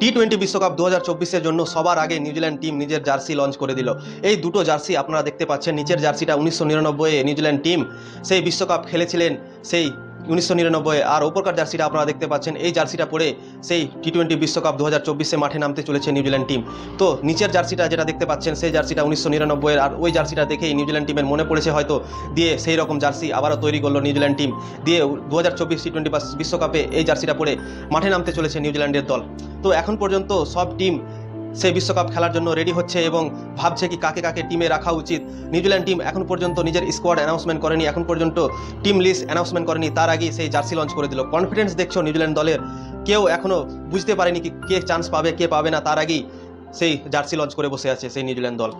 T twenty বিশ্বকাপ দু হাজার চব্বিশের জন্য সবার আগে নিউজিল্যান্ড টিম নিজের জার্সি লঞ্চ করে দিল। এই দুটো জার্সি আপনারা দেখতে পাচ্ছেন, নিচের জার্সিটা উনিশশো নিরানব্বইয়ে নিউজিল্যান্ড টিম সেই বিশ্বকাপ খেলেছিলেন সেই উনিশশো নিরানব্বই আর ওপরকার জার্সিটা আপনারা দেখতে পাচ্ছেন, এই জার্সিটা পরে সেই টি টোয়েন্টি বিশ্বকাপ দু হাজার চব্বিশে মাঠে নামতে চলেছে নিউজিল্যান্ড টিম তো নিচের জার্সিটা যেটা দেখতে পাচ্ছেন, সেই জার্সিটা উনিশশো নিরানব্বইয়ের আর ওই জার্সিটা দেখেই নিউজিল্যান্ড টিমের মনে পড়েছে হয়তো, দিয়ে সেই রকম জার্সি আবারও তৈরি করল নিউজিল্যান্ড টিম দিয়ে দু হাজার চব্বিশ টি টোয়েন্টি বিশ্বকাপে এই জার্সিটা পরে মাঠে নামতে চলেছে নিউজিল্যান্ডের দল। তো এখন পর্যন্ত সব টিম সেই বিশ্বকাপ খেলার জন্য রেডি হচ্ছে এবং ভাবছে কি কাকে কাকে টিমে রাখা উচিত। নিউজিল্যান্ড টিম এখন পর্যন্ত নিজের স্কোয়াড অ্যানাউন্সমেন্ট করেনি, এখন পর্যন্ত টিম লিস্ট অ্যানাউন্সমেন্ট করেনি, তার আগেই সেই জার্সি লঞ্চ করে দিল। কনফিডেন্স দেখছ নিউজিল্যান্ড দলের? কেউ এখনও বুঝতে পারেনি কি কে চান্স পাবে, কে পাবে না, তার আগেই সেই জার্সি লঞ্চ করে বসে আছে সেই নিউজিল্যান্ড দল।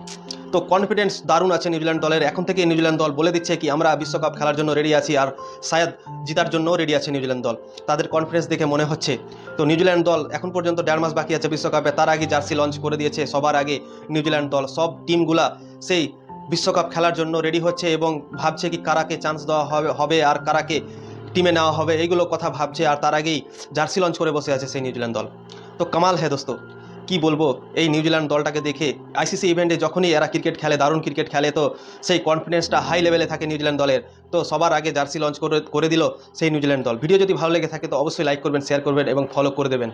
তো কনফিডেন্স দারুণ আছে নিউজিল্যান্ড দলের। এখন থেকে নিউজিল্যান্ড দল বলে দিচ্ছে কি, আমরা বিশ্বকাপ খেলার জন্য রেডি আছি আর শায়দ জিতার জন্যও রেডি আছে নিউজিল্যান্ড দল। তাদের কনফিডেন্স দেখে মনে হচ্ছে। তো নিউজিল্যান্ড দল এখন পর্যন্ত দেড় মাস বাকি আছে বিশ্বকাপে, তার আগে জার্সি লঞ্চ করে দিয়েছে সবার আগে নিউজিল্যান্ড দল। সব টিমগুলা সেই বিশ্বকাপ খেলার জন্য রেডি হচ্ছে এবং ভাবছে কি কারাকে চান্স দেওয়া হবে হবে আর কারাকে টিমে নেওয়া হবে, এইগুলো কথা ভাবছে আর তার আগেই জার্সি লঞ্চ করে বসে আছে সেই নিউজিল্যান্ড দল। তো কামাল হ্যাঁ দোস্ত। কি বলব? এই নিউজিল্যান্ড দলটাকে দেখে আইসিসি ইভেন্টে যখনই এরা ক্রিকেট খেলে, দারুণ ক্রিকেট খেলে, তো সেই কনফিডেন্সটা হাই লেভেলে থাকে নিউজিল্যান্ড দলের। তো সবার আগে জার্সি লঞ্চ করে করে দিল সেই নিউজিল্যান্ড দল। ভিডিও যদি ভালো লেগে থাকে, তো অবশ্যই লাইক করবেন শেয়ার করবেন এবং ফলো করে দেবেন।